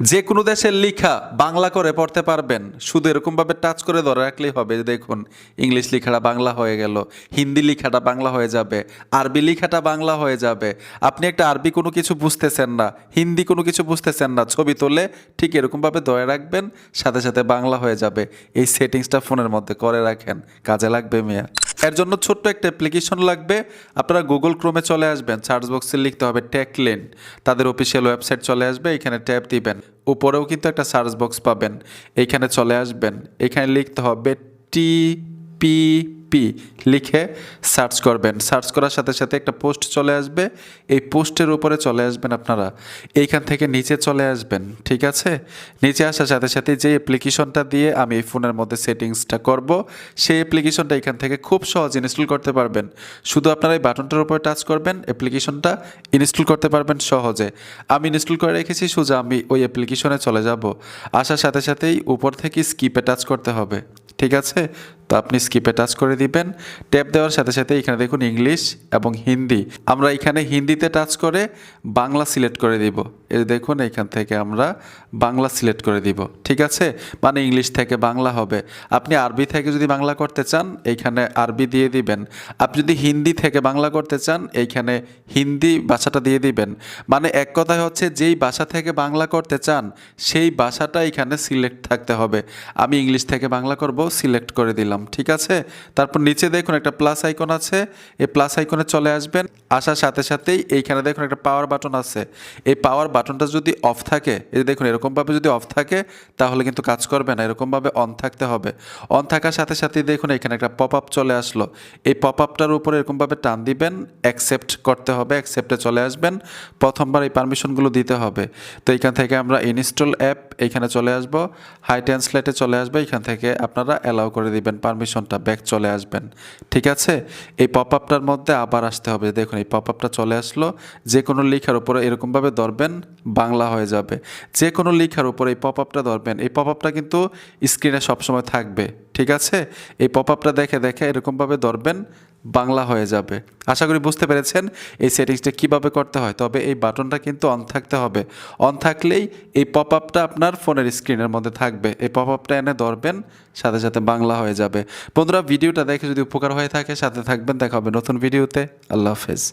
যে কোনো দেশের লেখা বাংলা করে পড়তে পারবেন। শুধু এরকমভাবে টাচ করে ধরে রাখলেই হবে। দেখুন ইংলিশ লেখাটা বাংলা হয়ে গেল, হিন্দি লেখাটা বাংলা হয়ে যাবে, আরবি লেখাটা বাংলা হয়ে যাবে। আপনি একটা আরবি কোনো কিছু বুঝতেছেন না, হিন্দি কোনো কিছু বুঝতেছেন না, ছবি তোলে ঠিক এরকমভাবে ধরে রাখবেন, সাথে সাথে বাংলা হয়ে যাবে। এই সেটিংসটা ফোনের মধ্যে করে রাখেন। কাজে লাগবে মিয়া। এর জন্য ছোট্ট একটা অ্যাপ্লিকেশন লাগবে। আপনারা গুগল ক্রোমে চলে আসবেন সার্চ বক্সে লিখতে হবে টেকলেন তাদের অফিসিয়াল ওয়েবসাইট চলে আসবে, এখানে ট্যাপ দিবেন। উপরেও কিন্তু একটা সার্চ বক্স পাবেন এইখানে চলে আসবেন। এখানে লিখতে হবে টি পি পি লিখে সার্চ করবেন। সার্চ করার সাথে সাথে একটা পোস্ট চলে আসবে। এই পোস্টের উপরে চলে আসবেন আপনারা। এইখান থেকে নিচে চলে আসবেন, ঠিক আছে? নিচে আসার সাথে সাথে যে অ্যাপ্লিকেশনটা দিয়ে আমি এই ফোনের মধ্যে সেটিংসটা করব, সেই অ্যাপ্লিকেশনটা এখান থেকে খুব সহজ ইনস্টল করতে পারবেন। শুধু আপনারা এই বাটনটার উপরে টাচ করবেন অ্যাপ্লিকেশনটা ইনস্টল করতে পারবেন সহজে। আমি ইনস্টল করে রেখেছি, সোজা আমি ওই অ্যাপ্লিকেশনে চলে যাব। আসার সাথে সাথেই উপর থেকে স্কিপে টাচ করতে হবে, ঠিক আছে? তো আপনি স্কিপে টাচ করে দিবেন। ট্যাপ দেওয়ার সাথে সাথে এখানে দেখুন ইংলিশ এবং হিন্দি আমরা এখানে হিন্দিতে টাচ করে বাংলা সিলেক্ট করে দিব। এই দেখুন, এখান থেকে আমরা বাংলা সিলেক্ট করে দিব। ঠিক আছে? মানে ইংলিশ থেকে বাংলা হবে। আপনি আরবি থেকে যদি বাংলা করতে চান এইখানে আরবি দিয়ে দিবেন। আপনি যদি হিন্দি থেকে বাংলা করতে চান এইখানে হিন্দি ভাষাটা দিয়ে দিবেন। মানে এক কথায় হচ্ছে, যেই ভাষা থেকে বাংলা করতে চান, সেই ভাষাটা এখানে সিলেক্ট থাকতে হবে। আমি ইংলিশ থেকে বাংলা করব সিলেক্ট করে দিলাম। ঠিক আছে? তারপর নিচে দেখুন একটা প্লাস আইকন আছে। এই প্লাস আইকনে চলে আসবেন। আসার সাথে সাথেই এইখানে দেখুন একটা পাওয়ার বাটন আছে। এই পাওয়ার বাটনটা যদি অফ থাকে, এই দেখুন এরকমভাবে যদি অফ থাকে, তাহলে কিন্তু কাজ করবে না। এরকমভাবে অন থাকতে হবে। অন থাকার সাথে সাথেই দেখুন এখানে একটা পপ আপ চলে আসলো। এই পপ আপটার উপরে এরকমভাবে টান দিবেন অ্যাকসেপ্ট করতে হবে অ্যাকসেপ্টে চলে আসবেন। প্রথমবার এই পারমিশনগুলো দিতে হবে। তো এখান থেকে আমরা ইনস্টল অ্যাপ এইখানে চলে আসব। হাই ট্রান্সলেটে চলে আসবে। এখান থেকে আপনারা অ্যালাউ করে দিবেন পারমিশনটা ব্যাক চলে আসবেন। ঠিক আছে? এই পপ আপটার মধ্যে আবার আসতে হবে। দেখুন, এই পপ আপটা চলে আসলো। যে কোনো লেখার উপরে এরকমভাবে ধরবেন, বাংলা হয়ে যাবে। যে কোনো লেখার উপরে এই পপ আপটা ধরবেন। এই পপ আপটা কিন্তু স্ক্রিনে সবসময় থাকবে। ঠিক আছে? এই পপ আপটা দেখে দেখে এরকমভাবে ধরবেন বাংলা হয়ে যাবে। আশা করি বুঝতে পেরেছেন এই সেটিংসটা কীভাবে করতে হয়। তবে এই বাটনটা কিন্তু অন থাকতে হবে। অন থাকলেই এই পপ আপটা আপনার ফোনের স্ক্রিনের মধ্যে থাকবে। এই পপ আপটা এনে ধরবেন, সাথে সাথে বাংলা হয়ে যাবে। বন্ধুরা, ভিডিওটা দেখে যদি উপকার হয়ে থাকে, সাথে থাকবেন। দেখা হবে নতুন ভিডিওতে। আল্লাহ হাফেজ।